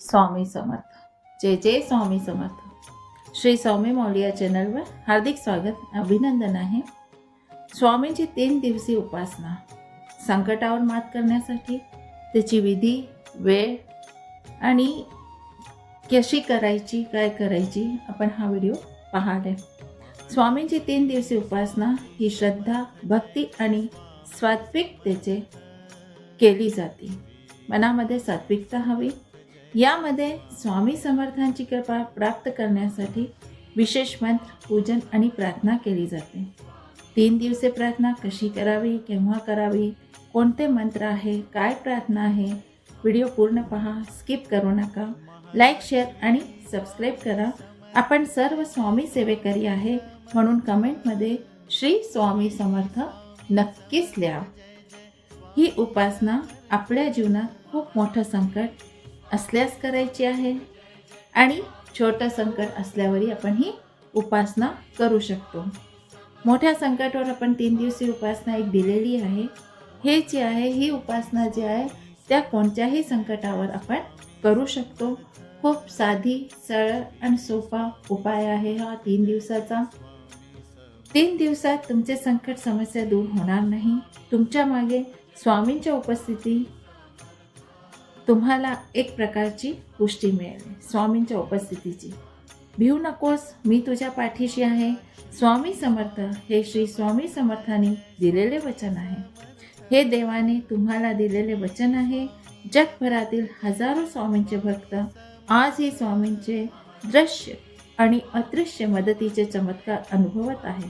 स्वामी समर्थ. जय जय स्वामी समर्थ. श्री स्वामी मौली या चॅनलवर हार्दिक स्वागत अभिनंदन आहे. स्वामींची तीन दिवसीय उपासना. संकटावर मात करण्यासाठी त्याची विधी वेळ आणि कशी करायची काय करायची आपण हा व्हिडिओ पाहाले स्वामींची तीन दिवसीय उपासना ही श्रद्धा भक्ती आणि सात्विकतेचे केली जाते. मनामध्ये सात्विकता हवी यामध्ये स्वामी समर्थांची कृपा प्राप्त करण्यासाठी विशेष मंत्र पूजन आणि प्रार्थना केली जाते. तीन दिवसे प्रार्थना कशी करावी केव्हा करावी कोणते मंत्र आहे काय प्रार्थना आहे व्हिडिओ पूर्ण पहा स्किप करू नका. लाईक शेअर आणि सबस्क्राईब करा. आपण सर्व स्वामी सेवेकरी आहे म्हणून कमेंटमध्ये श्री स्वामी समर्थ नक्कीच लिहा. ही उपासना आपल्या जीवनात खूप मोठं संकट असल्यास करायची आहे. आणि छोटं संकट असल्यावरही आपण ही उपासना करू शकतो. मोठ्या संकटावर आपण तीन दिवसीय उपासना एक दिलेली आहे. हे जे आहे ही उपासना जी आहे त्या कोणत्याही संकटावर आपण करू शकतो. खूप साधी सरळ आणि सोपा उपाय आहे हा तीन दिवसाचा. तीन दिवसात तुमचे संकट समस्या दूर होणार नाही. तुमच्या मागे स्वामींच्या उपस्थिती तुम्हाला एक प्रकारची पुष्टी मिळेल स्वामींच्या उपस्थितीची. भिऊ नकोस मी तुझ्या पाठीशी आहे. स्वामी समर्थ हे श्री स्वामी समर्थाने दिलेले वचन आहे. हे देवाने तुम्हाला दिलेले वचन आहे. जगभरातील हजारो स्वामींचे भक्त आज हे स्वामींचे दृश्य आणि अदृश्य मदतीचे चमत्कार अनुभवत आहे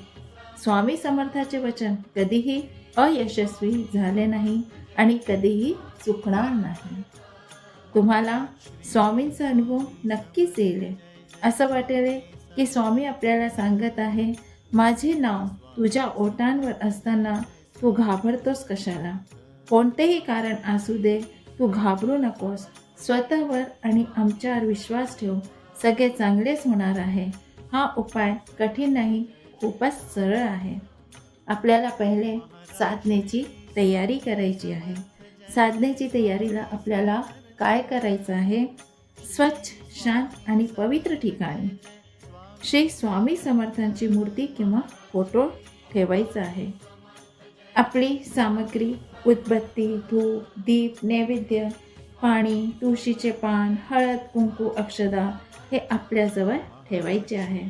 स्वामी समर्थाचे वचन कधीही अयशस्वी झाले नाही आणि कधीही चुकणार नाही. तुम्हाला स्वामींचा अनुभव नक्कीच येईल. असं वाटेल की स्वामी आपल्याला सांगत आहे माझे नाव तुझ्या ओटांवर असताना तू घाबरतोस कशाला? कोणतेही कारण असू दे तू घाबरू नकोस. स्वतःवर आणि आमच्यावर विश्वास ठेव. सगळे चांगलेच होणार आहे. हा उपाय कठीण नाही खूपच सरळ आहे. आपल्याला पहिले साधनेची तयारी करायची आहे. साधनेची तयारीला आपल्याला काय करायचं आहे? स्वच्छ शांत आणि पवित्र ठिकाणी. श्री स्वामी समर्थांची मूर्ती किंवा फोटो ठेवायचा आहे. आपली सामग्री उदबत्ती धूप दीप नैवेद्य पाणी तुळशीचे पान हळद कुंकू अक्षदा हे आपल्याजवळ ठेवायचे आहे.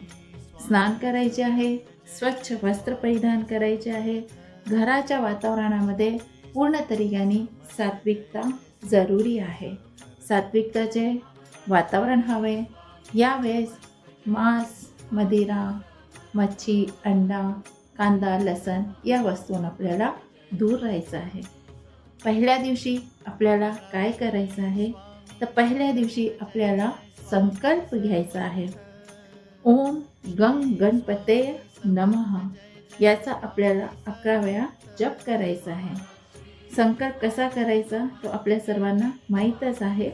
स्नान करायचे आहे स्वच्छ वस्त्र परिधान करायचे आहे. घराच्या वातावरणामध्ये पूर्ण तरीकाने सात्विकता जरुरी आहे. सात्विकताचे वातावरण हवे. यावेळेस मांस मदिरा मच्छी अंडा कांदा लसण या वस्तून आपल्याला दूर राहायचं आहे. पहिल्या दिवशी आपल्याला काय करायचं आहे? तर पहिल्या दिवशी आपल्याला संकल्प घ्यायचा आहे. ओम गंग गणपते नमः. याचा आपल्याला अकरा वेळा जप करायचा आहे. संकल्प कसा करायचा तो आपल्या सर्वांना माहीतच आहे.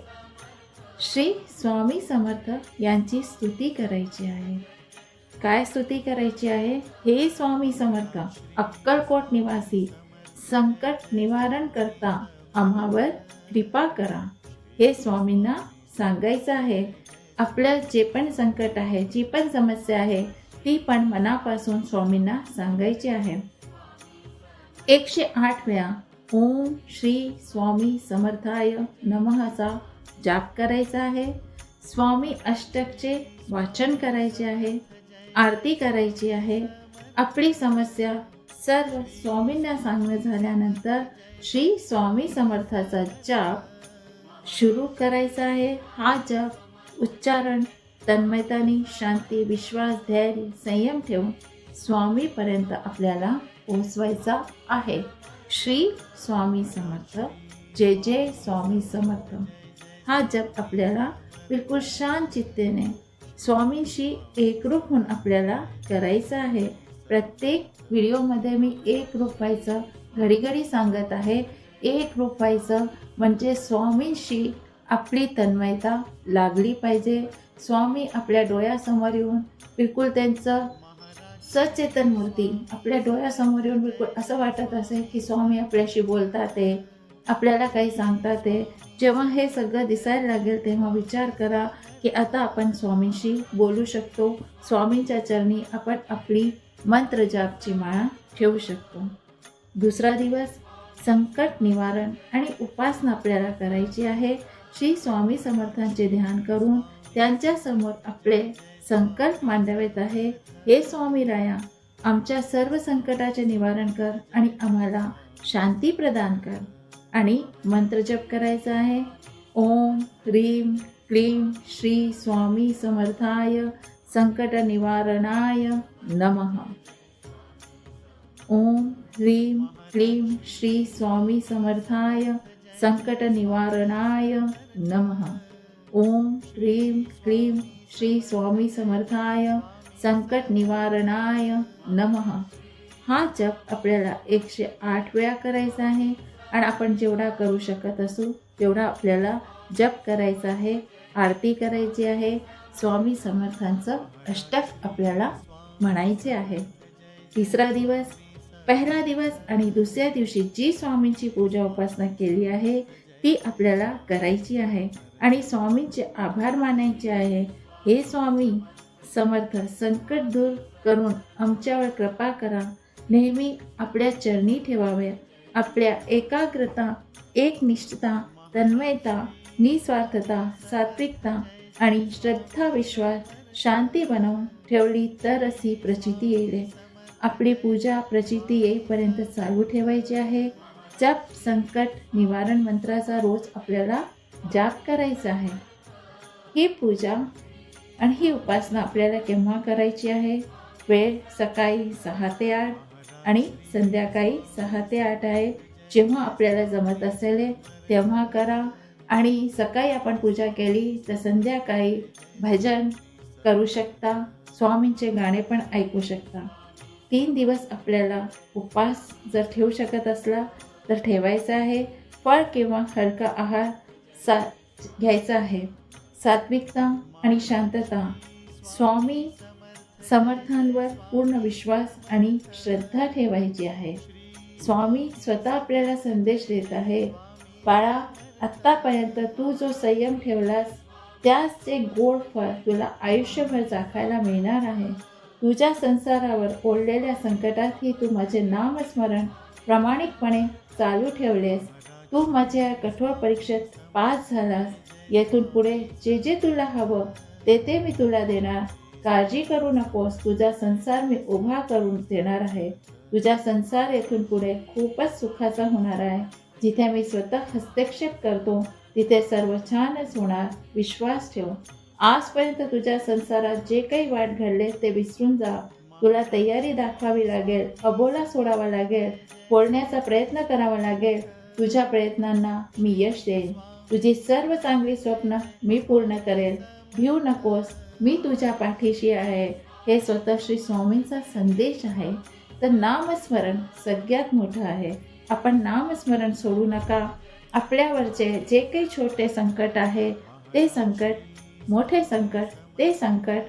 श्री स्वामी समर्थ यांची स्तुती करायची आहे. काय स्तुती करायची आहे? हे स्वामी समर्थ अक्कलकोट निवासी संकट निवारण करता आम्हावर कृपा करा. हे स्वामींना सांगायचं आहे. आपलं जे पण संकट आहे जी पण समस्या आहे ती पण मनापासून स्वामींना सांगायची आहे. एकशे आठ वेळा ओम श्री स्वामी समर्थाय नमहाचा जाप करायचा आहे. स्वामी अष्टकचे वाचन करायचे आहे आरती करायची आहे. आपली समस्या सर्व स्वामींना सांगणं झाल्यानंतर श्री स्वामी समर्थाचा जाप सुरू करायचा आहे. हा जप उच्चारण तन्मयतानी शांती विश्वास धैर्य संयम ठेवून स्वामीपर्यंत आपल्याला पोचवायचा आहे. श्री स्वामी समर्थ. जय जय स्वामी समर्थ. हा जप आपल्याला बिलकुल शांत चित्तेने स्वामींशी एकरूप होऊन आपल्याला करायचं आहे. प्रत्येक व्हिडिओमध्ये मी एक रूप व्हायचं घडी घडी सांगत आहे. एक रूप व्हायचं म्हणजे स्वामींशी आपली तन्मयता लागली पाहिजे. स्वामी आपल्या डोळ्यासमोर येऊन बिलकुल त्यांचं सचेतन मूर्ती आपल्या डोळ्यासमोर येऊन बिलकुल असं वाटत असेल की स्वामी आपल्याशी बोलतात आहे आपल्याला काही सांगतात आहे जेव्हा हे सगळं दिसायला लागेल तेव्हा विचार करा की आता आपण स्वामींशी बोलू शकतो. स्वामींच्या चरणी आपण आपली मंत्र जापची माळा ठेवू शकतो. दुसरा दिवस संकट निवारण आणि उपासना आपल्याला करायची आहे. श्री स्वामी समर्थांचे ध्यान करून त्यांच्यासमोर आपले संकट मांडावेत आहे. हे स्वामी राया आमच्या सर्व संकटाचे निवारण कर आणि आम्हाला शांती प्रदान कर. आणि मंत्र जप करायचा आहे. ओम ह्रीम क्लीम श्री स्वामी समर्थाय संकट निवारणाय नमः. ओम ह्रीम क्लीम श्री स्वामी समर्थाय संकट निवारणाय नमः. ओम ह्रीम क्लीम श्री स्वामी समर्थाय संकट निवारणाय नमः. हा जप आपल्याला एकशे आठ वेळा करायचा आहे आणि आपण जेवढा करू शकत असू तेवढा आपल्याला जप करायचा आहे आरती करायची आहे स्वामी समर्थांचं अष्टक आपल्याला म्हणायचे आहे. तिसरा दिवस पहिला दिवस आणि दुसऱ्या दिवशी जी स्वामींची पूजा उपासना केली आहे ती आपल्याला करायची आहे आणि स्वामींचे आभार मानायचे आहे. हे स्वामी समर्थ संकट दूर करून आमच्यावर कृपा करा. नेहमी आपल्या चरणी ठेवाव्या आपल्या एकाग्रता एकनिष्ठता तन्मयता निस्वार्थता सात्विकता आणि श्रद्धा विश्वास शांती बनवून ठेवली तर अशी प्रचिती येईल. आपली पूजा प्रचिती येईपर्यंत चालू ठेवायची आहे. जप संकट निवारण मंत्राचा रोज आपल्याला जाप करायचा आहे. ही पूजा आणि ही उपासना आपल्याला केव्हा करायची आहे? वेळ सकाळी सहा ते आठ आणि संध्याकाळी सहा ते आठ आहे. जेव्हा आपल्याला जमत असेल तेव्हा करा. आणि सकाळी आपण पूजा केली तर संध्याकाळी भजन करू शकता. स्वामींचे गाणे पण ऐकू शकता. तीन दिवस आपल्याला उपवास जर ठेवू शकत असला तर ठेवायचा आहे. फळ किंवा हलका आहार सा घ्यायचा आहे. सात्विकता आणि शांतता स्वामी समर्थांवर पूर्ण विश्वास आणि श्रद्धा ठेवायची आहे. स्वामी स्वतः आपल्याला संदेश देत आहे बाळा आत्तापर्यंत तू जो संयम ठेवलास त्याच ते गोड फळ तुला आयुष्यभर चाखायला मिळणार आहे. तुझ्या संसारावर ओढलेल्या संकटातही तू माझे नामस्मरण प्रामाणिकपणे चालू ठेवलेस. तू माझ्या कठोर परीक्षेत पास झालास येथून पुढे जे जे तुला हवं ते ते मी तुला देणार. काळजी करू नकोस तुझा संसार मी उभा करून देणार आहे. तुझा संसार येथून पुढे खूपच सुखाचा होणार आहे. जिथे मी स्वतः हस्तक्षेप करतो तिथे सर्व छानच होणार. विश्वास ठेव. आजपर्यंत तुझ्या संसारात जे काही वाट घडले ते विसरून जा. तुला तयारी दाखवावी लागेल अबोला सोडावा लागेल बोलण्याचा प्रयत्न करावा लागेल. तुझ्या प्रयत्नांना मी यश देईन. तुझी सर्व चांगली स्वप्न मी पूर्ण करेल भिऊ नकोस मी तुझ्या पाठीशी आहे. हे स्वतः श्री स्वामींचा संदेश आहे. तर नामस्मरण सगळ्यात मोठं आहे. आपण नामस्मरण सोडू नका. आपल्यावरचे जे काही छोटे संकट आहे ते संकट मोठे संकट ते संकट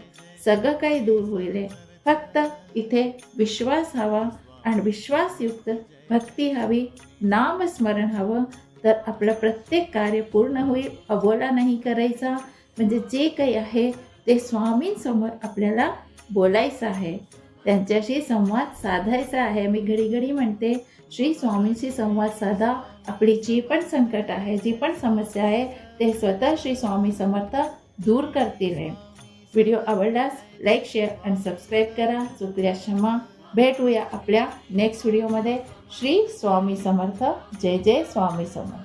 सगळं काही दूर होईल. फक्त इथे विश्वास हवा. आणि विश्वासयुक्त भक्ती हवी नामस्मरण हवं तर आपलं प्रत्येक कार्य पूर्ण होईल. अबोला नाही करायचा. म्हणजे जे काही आहे ते स्वामींसमोर आपल्याला बोलायचं आहे. त्यांच्याशी संवाद साधायचा आहे. मी घडी घडी म्हणते श्री स्वामींशी संवाद साधा. आपली जी पण संकट आहे जी पण समस्या आहे ते स्वतः श्री स्वामी समर्थ दूर करतील. व्हिडिओ आवडल्यास लाईक शेअर आणि सबस्क्राईब करा. सुप्रिया क्षमा. भेटूया आपल्या नेक्स्ट व्हिडिओमध्ये श्री स्वामी समर्थ. जय जय स्वामी समर्थ.